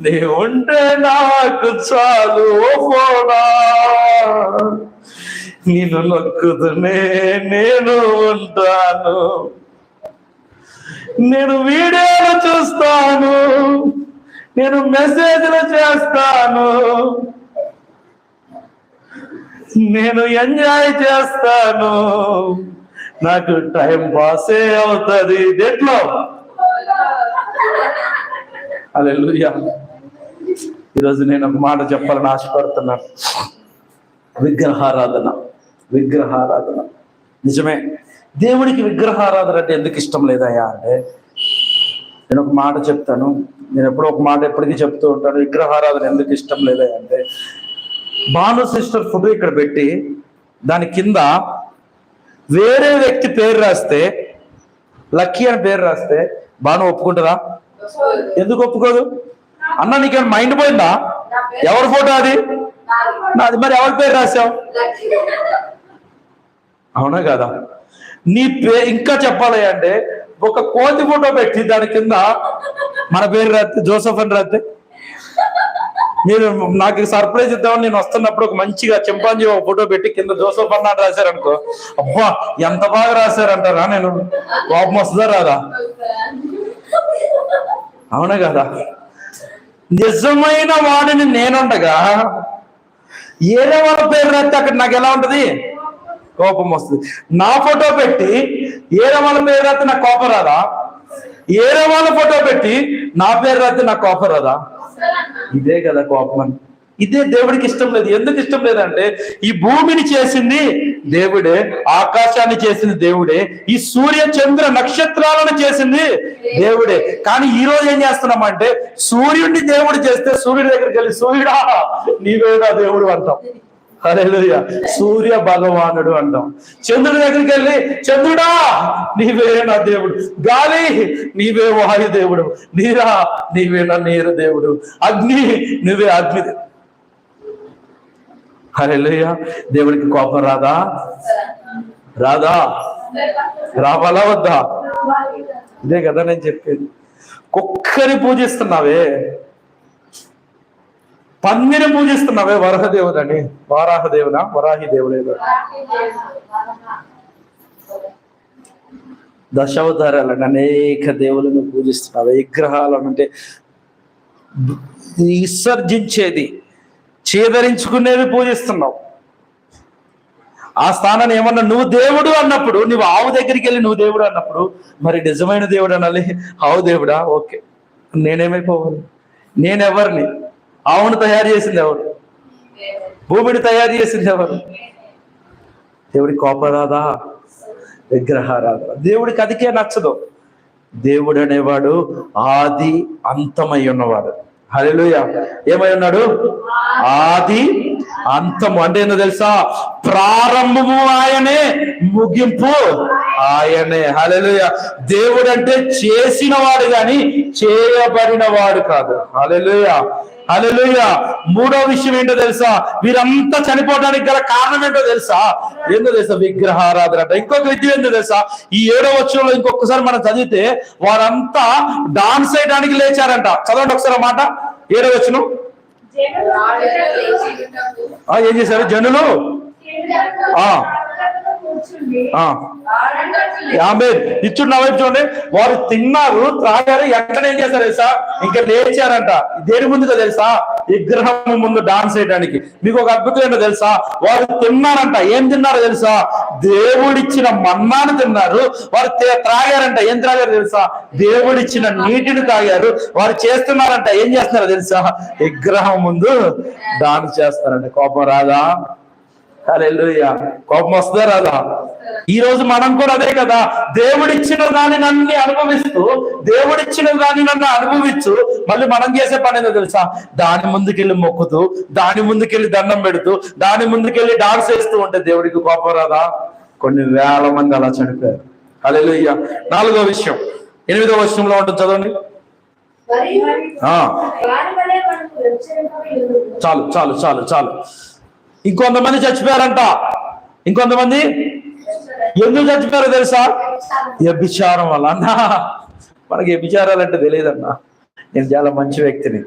నీ ఉంటే నాకు చాలు ఓ నేను నొక్కుతూనే నేను ఉంటాను. నేను వీడియోలు చూస్తాను. నేను మెసేజ్లు చేస్తాను. నేను ఎంజాయ్ చేస్తాను. నాకు టైం పాసే అవుతుంది. దేంట్లో? అలెలుయా ఈరోజు నేను ఒక మాట చెప్పాలని ఆశపడుతున్నాను. విగ్రహారాధన విగ్రహారాధన. నిజమే దేవుడికి విగ్రహారాధన అంటే ఎందుకు ఇష్టం లేదయ్యా అంటే నేను ఒక మాట చెప్తాను. నేను ఎప్పుడో ఒక మాట ఎప్పటికీ చెప్తూ ఉంటాను విగ్రహారాధన ఎందుకు ఇష్టం లేదయ్యా అంటే బాను సిస్టర్ ఫోటో ఇక్కడ పెట్టి దాని కింద వేరే వ్యక్తి పేరు రాస్తే లక్కీ అని పేరు రాస్తే బాను ఒప్పుకుంటుందా ఎందుకు ఒప్పుకోదు? అన్న నీకేమైనా మైండ్ పోయిందా? ఎవరి ఫోటో అది? నాది. మరి ఎవరి పేరు రాసావు అవునా కదా? నీ పే ఇంకా చెప్పాలి అంటే ఒక కోతి ఫోటో పెట్టి దాని కింద మన పేరు రాస్తే జోసఫ్ అని రాస్తే మీరు నాకు సర్ప్రైజ్ ఇద్దామని నేను వస్తున్నప్పుడు ఒక మంచిగా చింపాంజీ ఒక ఫోటో పెట్టి కింద జోసఫ్ అన్నాడు రాశారనుకో అబ్బా ఎంత బాగా రాశారంటారా నేను? కోపం వస్తుందా రాదా? అవునా కదా? నిజమైన వాడిని నేనుండగా ఏదో వాళ్ళ పేరు రాస్తే అక్కడ నాకు ఎలా ఉంటుంది? కోపం వస్తుంది. నా ఫోటో పెట్టి ఏదో వాళ్ళ పేరు రాస్తే నాకు కోపం రాదా? ఏదో వాళ్ళ ఫోటో పెట్టి నా పేరు రాస్తే నాకు కోపం రాదా? ఇదే కదా కోపం అని. ఇదే దేవుడికి ఇష్టం లేదు. ఎందుకు ఇష్టం లేదంటే ఈ భూమిని చేసింది దేవుడే ఆకాశాన్ని చేసింది దేవుడే ఈ సూర్య చంద్ర నక్షత్రాలను చేసింది దేవుడే. కానీ ఈ రోజు ఏం చేస్తున్నామంటే సూర్యుడిని దేవుడు చేస్తే సూర్యుడి దగ్గరికి వెళ్ళి సూర్యుడా నీవేదా దేవుడు అంటాం. హల్లెలూయా. సూర్య భగవానుడు అంటాం. చంద్రుడి దగ్గరికి వెళ్ళి చంద్రుడా నీవే నా దేవుడు. గాలి నీవే వాయు దేవుడు. నీరా నీవే నా నీరు దేవుడు. అగ్ని నువ్వే అగ్ని దేవు- దేవుడికి కోపం రాదా? రాదా? రావాలా వద్దా? ఇదే కదా నేను చెప్పేది. కుక్కని పూజిస్తున్నావే. పందిని పూజిస్తున్నావే వరహదేవుడని. వారాహ దేవునా వరాహి దేవుడేదో దశావతారాలను అనేక దేవులను పూజిస్తున్నావు. విగ్రహాలను అంటే విసర్జించేది. చేదరించుకునేవి పూజిస్తున్నావు. ఆ స్థానాన్ని ఏమన్నా నువ్వు దేవుడు అన్నప్పుడు నువ్వు ఆవు దగ్గరికి వెళ్ళి నువ్వు దేవుడు అన్నప్పుడు మరి నిజమైన దేవుడు అనాలి? ఆవు దేవుడా? ఓకే. నేనేమైపోవాలి? నేనెవరిని? ఆవును తయారు చేసింది ఎవరు? భూమిని తయారు చేసింది ఎవరు? దేవుడి కోపరాదా విగ్రహారాధన దేవుడికి అదికే నచ్చదు. దేవుడు అనేవాడు ఆది అంతమై ఉన్నవాడు. హల్లెలూయా. ఏమై ఉన్నాడు? ఆది అంతము. అంటే ఏందో తెలుసా? ప్రారంభము ఆయనే ముగింపు. ఆయనే. హల్లెలూయా. దేవుడు అంటే చేసిన వాడు గాని చేయబడిన వాడు కాదు. హల్లెలూయా. హల్లెలూయా. మూడో విషయం ఏంటో తెలుసా? వీరంతా చనిపోవడానికి గల కారణం ఏంటో తెలుసా? ఏంటో తెలుసా? విగ్రహారాధన అంట. ఇంకొక విద్య ఏంటో తెలుసా? ఈ ఏడో వచ్చంలో ఇంకొకసారి మనం చదివితే వారంతా డాన్స్ చేయడానికి లేచారంట. చదవండి ఒకసారి మాట. ఏడో వచ్చిన ఏం చేశారు? జనులు? ఆ. ఇచ్చుడు నా వైపు చూడండి. వారు తిన్నారు త్రాగారు వెంటనే ఏం చేశారు తెలుసా? ఇంకా లేచారంట. దేని ముందుగా తెలుసా? విగ్రహం ముందు డాన్స్ చేయడానికి మీకు ఒక అద్భుతం ఏంటో తెలుసా? వారు తిన్నారంట. ఏం తిన్నారో తెలుసా? దేవుడిచ్చిన మన్నాను తిన్నారు. వారు త్రాగారంట. ఏం త్రాగారు తెలుసా? దేవుడిచ్చిన నీటిని తాగారు వారు చేస్తున్నారంట. ఏం చేస్తున్నారో తెలుసా? విగ్రహం ముందు డాన్స్ చేస్తారంట. కోపం రాదా? కోపం వస్తుందా రాదా? ఈ రోజు మనం కూడా అదే కదా. దేవుడిచ్చిన దాన్ని నన్ను అనుభవిస్తూ దేవుడిచ్చిన దాన్ని నన్ను అనుభవించు మళ్ళీ మనం చేసే పని ఏదో తెలుసా? దాని ముందుకెళ్ళి మొక్కుతూ దాని ముందుకెళ్ళి దండం పెడుతూ దాని ముందుకెళ్ళి డాన్స్ వేస్తూ ఉంటే దేవుడికి కోపం రాదా? కొన్ని వేల మంది అలా చనిపోయారు. హల్లెలూయా. నాలుగో విషయం. ఎనిమిదో విషయంలో ఉంటుంది చదవండి. ఆ. చాలు చాలు చాలు చాలు. ఇంకొంతమంది చచ్చిపోయారంట. ఇంకొంతమంది? ఎందుకు చచ్చిపోయారో తెలుసా? వ్యభిచారం వల్ల. అన్నా మనకి వ్యభిచారాలు అంటే తెలియదన్నా. నేను చాలా మంచి వ్యక్తిని.